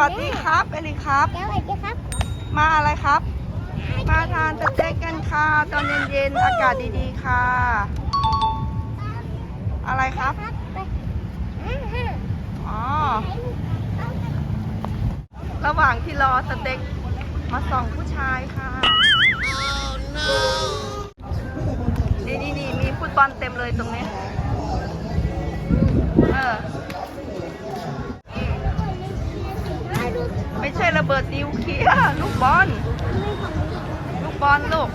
วัสดีครับเอลิครับ สวัสดีครับ มาอะไรครับ มาทานสเต็กกันค่ะ ตอนเย็นๆ อากาศดีๆ ค่ะ อะไรครับครับไปอ่าฮะอ๋อ ระหว่างที่รอสเต็กมาส่องผู้ชายค่ะนี่นี่นี่มีฟุตบอลเต็มเลยตรงนี้ เออ ไม่ใช่ระเบิดนิวเคลียร์ลูกบอล ลูกบอลลูก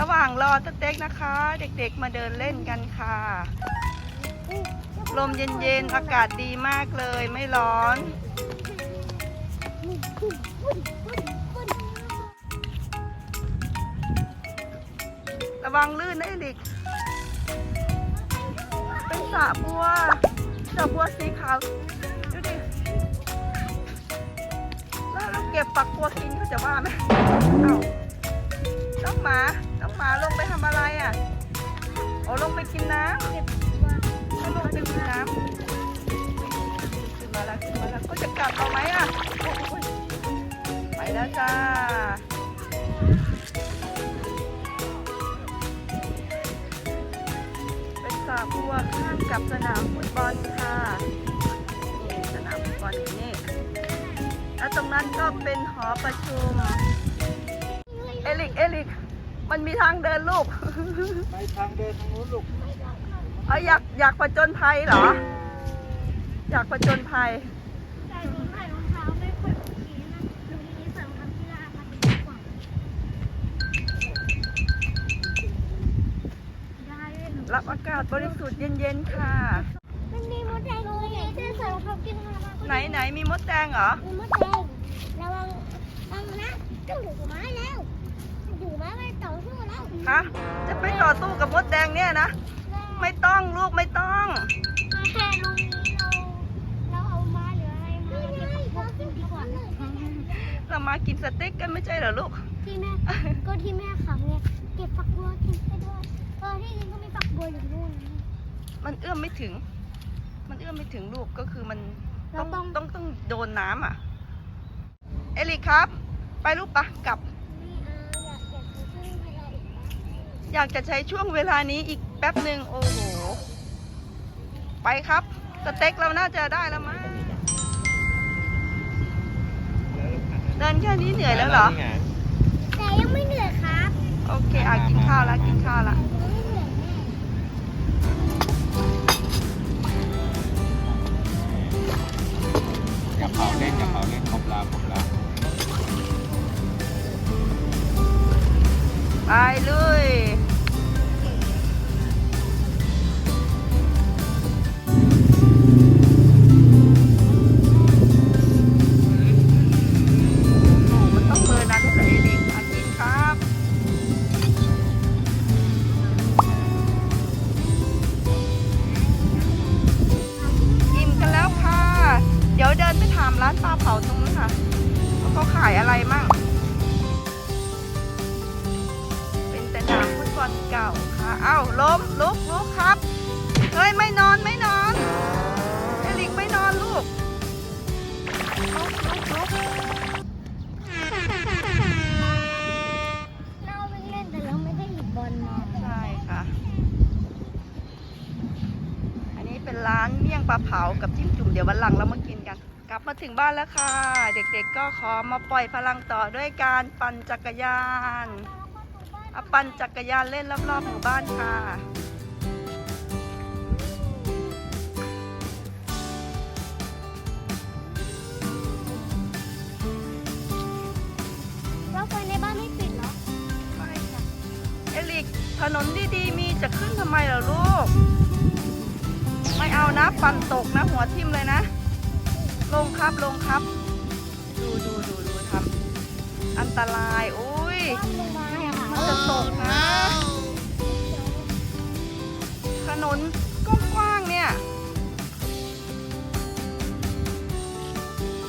ระหว่างรอสเต็กนะคะ เด็กๆมาเดินเล่นกันค่ะ ลมเย็นๆ อากาศดีมากเลยไม่ร้อน ระวังลื่นนะเอลิก เป็นสระบัวสระบัวสีขาว ดูดิ แล้วเราเก็บฝักบัวกินเขาจะว่าไหมเอ้าน้องหมาน้องหมาลงไปทำอะไรอะโอ้ลงไปกินน้ำเขาลงไปกินน้ำขึ้นมาแล้วขึ้นมาแล้วเขาจะกลับเอาไหมอะ ไปแล้วจ้า เป็นสระบัวข้างกับสนามฟุตบอลค่ะนี่สนามฟุตบอลอยู่นี่แล้วตรงนั้นก็เป็นหอประชุม เอลิก เอลิก มันมีทางเดินลูก ไปทางเดินทางนู้นลูก เอาอยากอยากผจญภัยเหรอ อยากผจญภัย บอากาศบริสุทธิ์เย็นๆค่ะ มันมีมดแดงเลยไงที่ใส่รองเท้ากีฬามาไหนไหนมีมดแดงเหรอ มีมดแดงระวังระวังนะต้องถือไม้แล้วถือไม้ไปต่อสู้แล้วฮะจะไปต่อสู้กับมดแดงเนี่ยนะ ไม่ต้องลูกไม่ต้องแค่ตรงนี้เราเราเอาไม้หรืออะไรมาเก็บพวกกินดีกว่าเรามากินสเต็กกันไม่ใช่เหรอลูกที่แม่ก็ที่แม่ขังเนี่ยเก็บฝักบัวกินไปด้วยเออที่จริงก็มีฝักบัวอยู่นู่นนะ มันเอื้อมไม่ถึง มันเอื้อมไม่ถึงลูกก็คือมันเราต้องต้องต้องต้องโดนน้ำอะ เอลิกครับ ไปลูกปะกลับนี่อาอยากเก็บไปซึ่งอะไรอีกอยากจะใช้ช่วงเวลานี้อีกแป๊บหนึ่งโอ้โห ไปครับสเต็กเราน่าจะได้แล้วมั้งเดินแค่นี้เหนื่อยแล้วเหรอ แต่ยังไม่เหนื่อยครับ โอเคอะกินข้าวแล้วกินข้าว ไปเลยโอ้มันต้องเบอร์นั้นเลยเด็กอากินครับอิ่มกันแล้วค่ะเดี๋ยวเดินไปถามร้านปลาเผาตรงนู้นค่ะว่าเขาขายอะไรมั่งเเก่าค่ะเอ้าล้มลุกลุกครับ เฮ้ย ไม่นอนไม่นอนเอลิกไม่นอนลูกลุกลุกลุกเราวิ่งเล่นแต่เราไม่ได้หยิบบอลมาใช่ค่ะ อันนี้เป็นร้านเมี่ยงปลาเผากับจิ้มจุ่มเดี๋ยววันหลังเรามากินกัน กลับมาถึงบ้านแล้วค่ะ เด็กๆก็ขอมาปล่อยพลังต่อด้วยการปั่นจักรยาน เอาปั่นจักรยานเล่นรอบๆหมู่บ้านค่ะแล้วไฟในบ้านไม่ปิดเหรอไม่ค่ะเอลิกถนนดีๆมีจะขึ้นทำไมเหรอลูก ไม่เอานะ ปั่นตกนะ หัวทิ่มเลยนะ ลงครับลงครับ ดูดูดูดูทำอันตราย อุ้ย จะตกนะ ถนนก,กว้างๆเนี่ย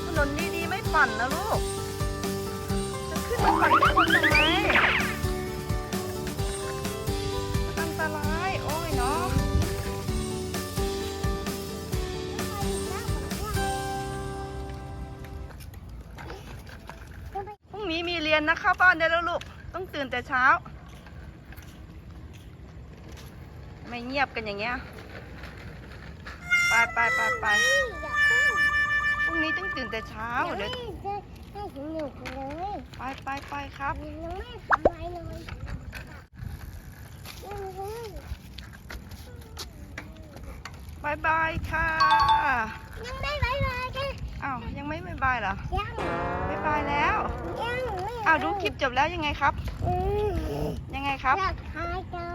ถนนดีๆไม่ปั่นนะลูก จะขึ้นมาปั่นทุกคนทำไมอันตราย โอ้ยเนาะพรุ่งนี้มีเรียนนะข้าวบ้านได้แล้วลูก ต้องตื่นแต่เช้า ไม่เงียบกันอย่างเงี้ย ไปไปไปไปอย่าพึ่งพรุ่งนี้ต้องตื่นแต่เช้ายังเดี๋ไม่ยวได้ให้ถึงหนูเลยไปไปไปครับยังไม่ทำอะไรเลยยังเลยบายบายค่ะ ยังไม่บายบายค่ะ อ้าวยังไม่บายบายเหรอยังบายบายแล้วยังไม่อ้าวดูคลิปจบแล้วยังไงครับอืมยังไงครับ อยากทายจอ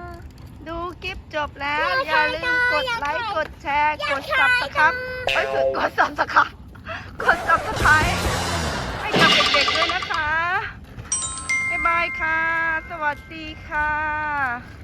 ดูคลิปจบแล้วออย่าย่าลืลืมมกกดดไลไลค์ค์กกดดแชแชร์ร์กกดดซัซับบสสไคไครรต์ต์เอ้ยกดซับสไครต์กดซับสไครต์ให้กับเด็กๆด้วยนะคะบ๊ายบายค่ะ สวัสดีค่ะ